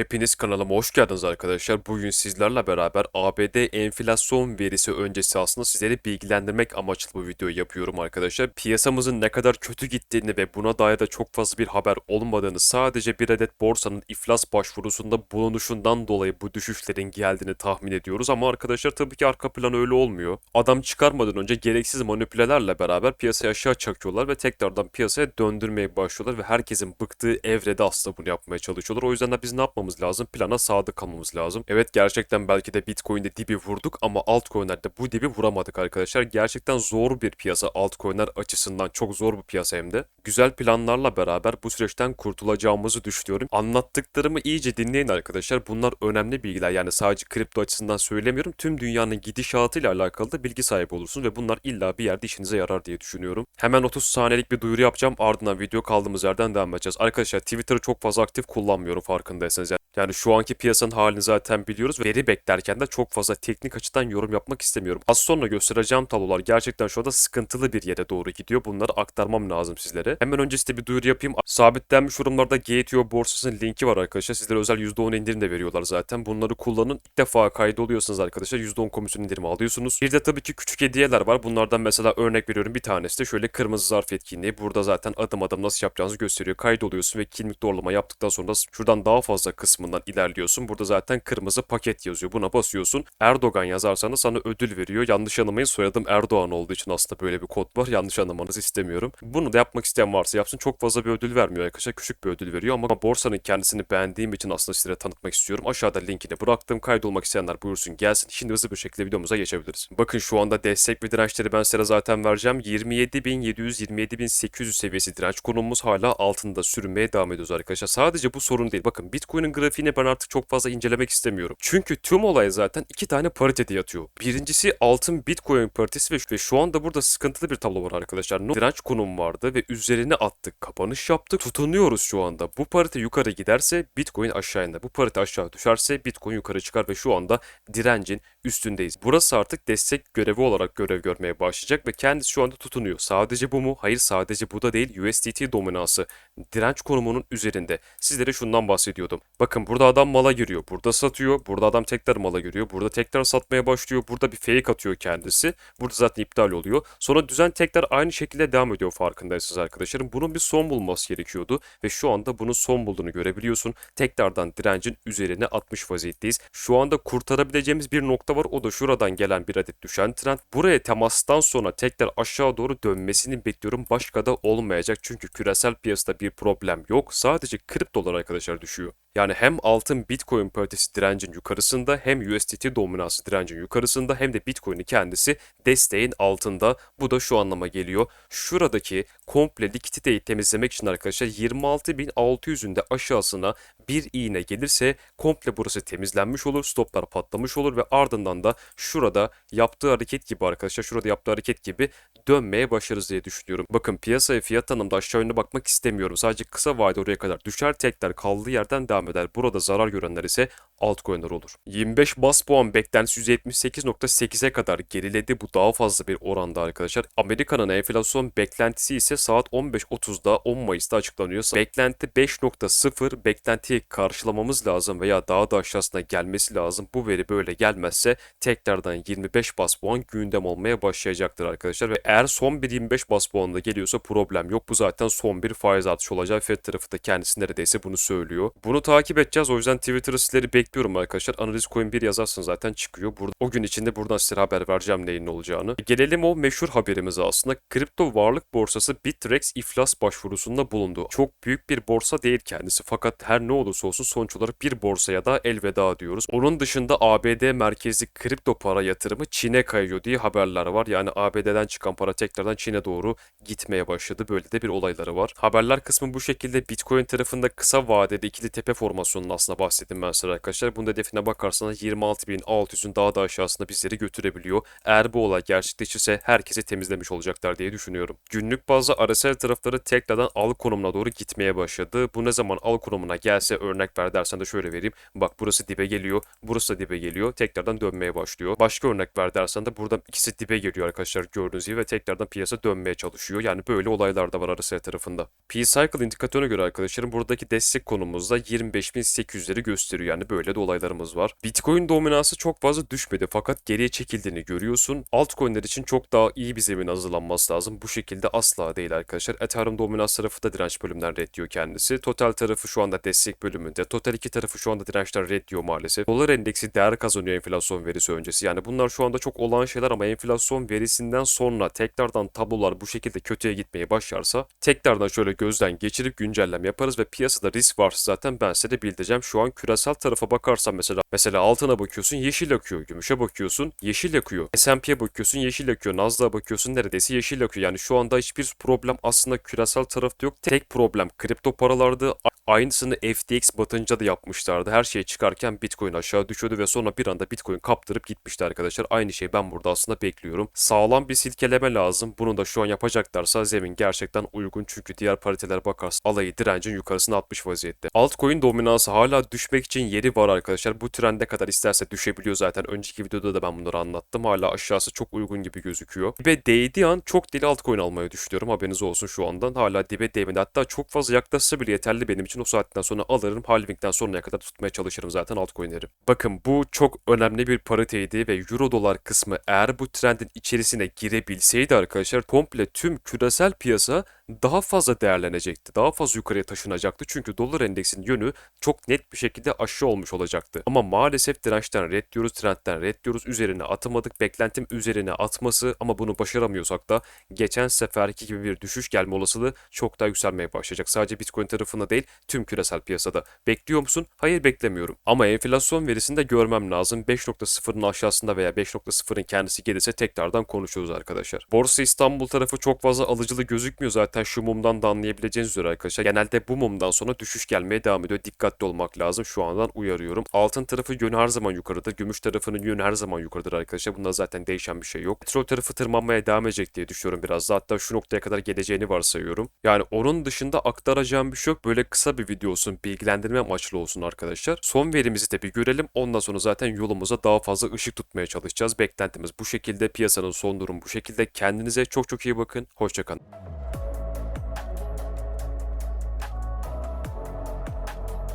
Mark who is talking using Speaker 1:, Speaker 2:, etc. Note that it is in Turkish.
Speaker 1: Hepiniz kanalıma hoş geldiniz arkadaşlar. Bugün sizlerle beraber ABD enflasyon verisi öncesi aslında sizleri bilgilendirmek amaçlı bu videoyu yapıyorum arkadaşlar. Piyasamızın ne kadar kötü gittiğini ve buna dair de çok fazla bir haber olmadığını sadece bir adet borsanın iflas başvurusunda bulunuşundan dolayı bu düşüşlerin geldiğini tahmin ediyoruz. Ama arkadaşlar tabii ki arka plan öyle olmuyor. Adam çıkarmadan önce gereksiz manipülelerle beraber piyasayı aşağı çakıyorlar ve tekrardan piyasaya döndürmeye başlıyorlar ve herkesin bıktığı evrede aslında bunu yapmaya çalışıyorlar. O yüzden de biz ne yapmamız lazım? Plana sadık kalmamız lazım. Evet gerçekten belki de Bitcoin'de dibi vurduk ama altcoin'lerde bu dibi vuramadık arkadaşlar. Gerçekten zor bir piyasa altcoin'ler açısından çok zor bir piyasa hem de. Güzel planlarla beraber bu süreçten kurtulacağımızı düşünüyorum. Anlattıklarımı iyice dinleyin arkadaşlar. Bunlar önemli bilgiler. Yani sadece kripto açısından söylemiyorum. Tüm dünyanın gidişatıyla alakalı da bilgi sahibi olursunuz ve bunlar illa bir yerde işinize yarar diye düşünüyorum. Hemen 30 saniyelik bir duyuru yapacağım. Ardından video kaldığımız yerden devam edeceğiz. Arkadaşlar Twitter'ı çok fazla aktif kullanmıyorum farkındaysanız. Yani yani şu anki piyasanın halini zaten biliyoruz. Veri beklerken de çok fazla teknik açıdan yorum yapmak istemiyorum. Az sonra göstereceğim tablolar gerçekten şu anda sıkıntılı bir yere doğru gidiyor. Bunları aktarmam lazım sizlere. Hemen öncesinde bir duyuru yapayım. Sabitlenmiş yorumlarda GTO borsasının linki var arkadaşlar. Sizlere özel %10 indirim de veriyorlar zaten. Bunları kullanın. İlk defa kaydoluyorsanız arkadaşlar %10 komisyon indirimi alıyorsunuz. Bir de tabii ki küçük hediyeler var. Bunlardan mesela örnek veriyorum bir tanesi de şöyle kırmızı zarf etkinliği. Burada zaten adım adım nasıl yapacağınızı gösteriyor. Kaydoluyorsun ve kimlik doğrulama yaptıktan sonra şuradan daha fazla kısmından ilerliyorsun. Burada zaten kırmızı paket yazıyor. Buna basıyorsun. Erdoğan yazarsanız sana ödül veriyor. Yanlış anlamayın soyadım Erdoğan olduğu için aslında böyle bir kod var. Yanlış anlamanızı istemiyorum. Bunu da yapmak isteyen varsa yapsın. Çok fazla bir ödül vermiyor arkadaşlar. Küçük bir ödül veriyor ama borsanın kendisini beğendiğim için aslında size tanıtmak istiyorum. Aşağıda linkini bıraktım. Kaydolmak isteyenler buyursun gelsin. Şimdi hızlı bir şekilde videomuza geçebiliriz. Bakın şu anda destek ve dirençleri ben size zaten vereceğim. 27.700-27.800 seviyesi direnç konumumuz hala altında sürünmeye devam ediyoruz arkadaşlar. Sadece bu sorun değil. Bakın Bitcoin'in grafiğini ben artık çok fazla incelemek istemiyorum. Çünkü tüm olay zaten iki tane paritede yatıyor. Birincisi altın Bitcoin paritesi ve şu anda burada sıkıntılı bir tablo var arkadaşlar. No direnç konum vardı ve üzerine attık. Kapanış yaptık. Tutunuyoruz şu anda. Bu parite yukarı giderse Bitcoin aşağı iner. Bu parite aşağı düşerse Bitcoin yukarı çıkar ve şu anda direncin üstündeyiz. Burası artık destek görevi olarak görev görmeye başlayacak ve kendisi şu anda tutunuyor. Sadece bu mu? Hayır sadece bu da değil. USDT dominansı direnç konumunun üzerinde. Sizlere şundan bahsediyordum. Bakın burada adam mala giriyor. Burada satıyor. Burada adam tekrar mala giriyor. Burada tekrar satmaya başlıyor. Burada bir fake atıyor kendisi. Burada zaten iptal oluyor. Sonra düzen tekrar aynı şekilde devam ediyor farkındaysanız arkadaşlarım. Bunun bir son bulması gerekiyordu. Ve şu anda bunun son bulduğunu görebiliyorsun. Tekrardan direncin üzerine atmış vaziyetteyiz. Şu anda kurtarabileceğimiz bir nokta var. O da şuradan gelen bir adet düşen trend. Buraya temastan sonra tekrar aşağı doğru dönmesini bekliyorum. Başka da olmayacak. Çünkü küresel piyasada bir problem yok. Sadece kriptolar arkadaşlar düşüyor. Yani hem altın Bitcoin paritesi direncin yukarısında hem USDT dominansı direncin yukarısında hem de Bitcoin'in kendisi desteğin altında. Bu da şu anlama geliyor. Şuradaki komple likiditeyi temizlemek için arkadaşlar 26.600'ün de aşağısına bir iğne gelirse komple burası temizlenmiş olur. Stoplar patlamış olur ve ardından da şurada yaptığı hareket gibi arkadaşlar şurada yaptığı hareket gibi dönmeye başlarız diye düşünüyorum. Bakın piyasaya fiyat tanımda aşağı yönde bakmak istemiyorum. Sadece kısa vade oraya kadar düşer tekrar kaldığı yerden devam eder. Burada zarar görenler ise altcoin'ler olur. 25 bas puan beklentisi 178.8'e kadar geriledi. Bu daha fazla bir oranda arkadaşlar. Amerika'nın enflasyon beklentisi ise saat 15.30'da 10 Mayıs'ta açıklanıyor. Beklenti 5.0 beklentiyi karşılamamız lazım veya daha da aşağısına gelmesi lazım. Bu veri böyle gelmezse tekrardan 25 bas puan gündem olmaya başlayacaktır arkadaşlar. Ve eğer son bir 25 bas puanında geliyorsa problem yok. Bu zaten son bir faiz artışı olacak. Fed tarafı da kendisi neredeyse bunu söylüyor. Bunu takip edeceğiz. O yüzden Twitter'ı sizleri bekliyorum arkadaşlar. Analiz coin 1 yazarsın zaten çıkıyor. Burada, o gün içinde buradan size haber vereceğim neyin ne olacağını. Gelelim o meşhur haberimize aslında. Kripto varlık borsası Bittrex iflas başvurusunda bulundu. Çok büyük bir borsa değil kendisi. Fakat her ne olursa olsun sonuç olarak bir borsaya da elveda diyoruz. Onun dışında ABD merkezli kripto para yatırımı Çin'e kayıyor diye haberler var. Yani ABD'den çıkan para tekrardan Çin'e doğru gitmeye başladı. Böyle de bir olayları var. Haberler kısmı bu şekilde Bitcoin tarafında kısa vadede ikili tepe formasyonunu aslında bahsettim ben size arkadaşlar. Bunun hedefine bakarsanız 26.600'ün daha da aşağısında bizleri götürebiliyor. Eğer bu olay gerçekleşirse herkesi temizlemiş olacaklar diye düşünüyorum. Günlük bazı RSL tarafları tekrardan al konumuna doğru gitmeye başladı. Bu ne zaman al konumuna gelse örnek ver dersen de şöyle vereyim. Bak burası dibe geliyor, burası da dibe geliyor. Tekrardan dönmeye başlıyor. Başka örnek ver dersen de burada ikisi dibe geliyor arkadaşlar gördüğünüz gibi ve tekrardan piyasa dönmeye çalışıyor. Yani böyle olaylar da var RSL tarafında. P-Cycle indikatörüne göre arkadaşlarım buradaki destek konumuzda 25 5800'leri gösteriyor. Yani böyle de olaylarımız var. Bitcoin dominansı çok fazla düşmedi fakat geriye çekildiğini görüyorsun. Altcoin'ler için çok daha iyi bir zemin hazırlanması lazım. Bu şekilde asla değil arkadaşlar. Ethereum dominans tarafı da direnç bölümünden reddiyor kendisi. Total tarafı şu anda destek bölümünde. Total 2 tarafı şu anda dirençten reddiyor maalesef. Dolar endeksi değer kazanıyor enflasyon verisi öncesi. Yani bunlar şu anda çok olağan şeyler ama enflasyon verisinden sonra tekrardan tablolar bu şekilde kötüye gitmeye başlarsa tekrardan şöyle gözden geçirip güncelleme yaparız ve piyasada risk varsa zaten ben size de bildireceğim. Şu an küresel tarafa bakarsan mesela mesela altına bakıyorsun yeşil akıyor. Gümüşe bakıyorsun yeşil akıyor. S&P'ye bakıyorsun yeşil akıyor. Nasdaq'a bakıyorsun neredeyse yeşil akıyor. Yani şu anda hiçbir problem aslında küresel tarafta yok. Tek problem kripto paralardı. Aynısını FTX batınca da yapmışlardı. Her şey çıkarken Bitcoin aşağı düşüyordu ve sonra bir anda Bitcoin kaptırıp gitmişti arkadaşlar. Aynı şeyi ben burada aslında bekliyorum. Sağlam bir silkeleme lazım. Bunu da şu an yapacaklarsa zemin gerçekten uygun çünkü diğer paritelere bakarsan alayı direncin yukarısına atmış vaziyette. Altcoin dominansı hala düşmek için yeri var arkadaşlar. Bu trende kadar isterse düşebiliyor zaten. Önceki videoda da ben bunları anlattım. Hala aşağısı çok uygun gibi gözüküyor. Dibe değdiği an çok deli altcoin almayı düşünüyorum. Haberiniz olsun şu andan. Hala dibe değmedi. Hatta çok fazla yaklaşsa bile yeterli benim için. O saatten sonra alırım. Halving'den sonraya kadar tutmaya çalışırım zaten altcoin'leri. Bakın bu çok önemli bir pariteydi ve euro dolar kısmı eğer bu trendin içerisine girebilseydi arkadaşlar komple tüm küresel piyasa daha fazla değerlenecekti. Daha fazla yukarıya taşınacaktı. Çünkü dolar endeksinin yönü çok net bir şekilde aşağı olmuş olacaktı. Ama maalesef dirençten red diyoruz, trendten red diyoruz. Üzerine atamadık. Beklentim üzerine atması ama bunu başaramıyorsak da geçen seferki gibi bir düşüş gelme olasılığı çok daha yükselmeye başlayacak. Sadece Bitcoin tarafında değil tüm küresel piyasada. Bekliyor musun? Hayır beklemiyorum. Ama enflasyon verisini de görmem lazım. 5.0'ın aşağısında veya 5.0'ın kendisi gelirse tekrardan konuşuruz arkadaşlar. Borsa İstanbul tarafı çok fazla alıcılı gözükmüyor zaten şu mumdan da anlayabileceğiniz üzere arkadaşlar. Genelde bu mumdan sonra düşüş gelmeye devam ediyor. Dikkatli olmak lazım. Şu andan uyarıyorum. Altın tarafı yönü her zaman yukarıdır. Gümüş tarafının yönü her zaman yukarıdır arkadaşlar. Bunda zaten değişen bir şey yok. Petrol tarafı tırmanmaya devam edecek diye düşünüyorum biraz da. Hatta şu noktaya kadar geleceğini varsayıyorum. Yani onun dışında aktaracağım bir şey yok. Böyle kısa bir video olsun. Bilgilendirme amaçlı olsun arkadaşlar. Son verimizi de bir görelim. Ondan sonra zaten yolumuza daha fazla ışık tutmaya çalışacağız. Beklentimiz bu şekilde. Piyasanın son durumu bu şekilde. Kendinize çok çok iyi bakın. Hoşçakalın.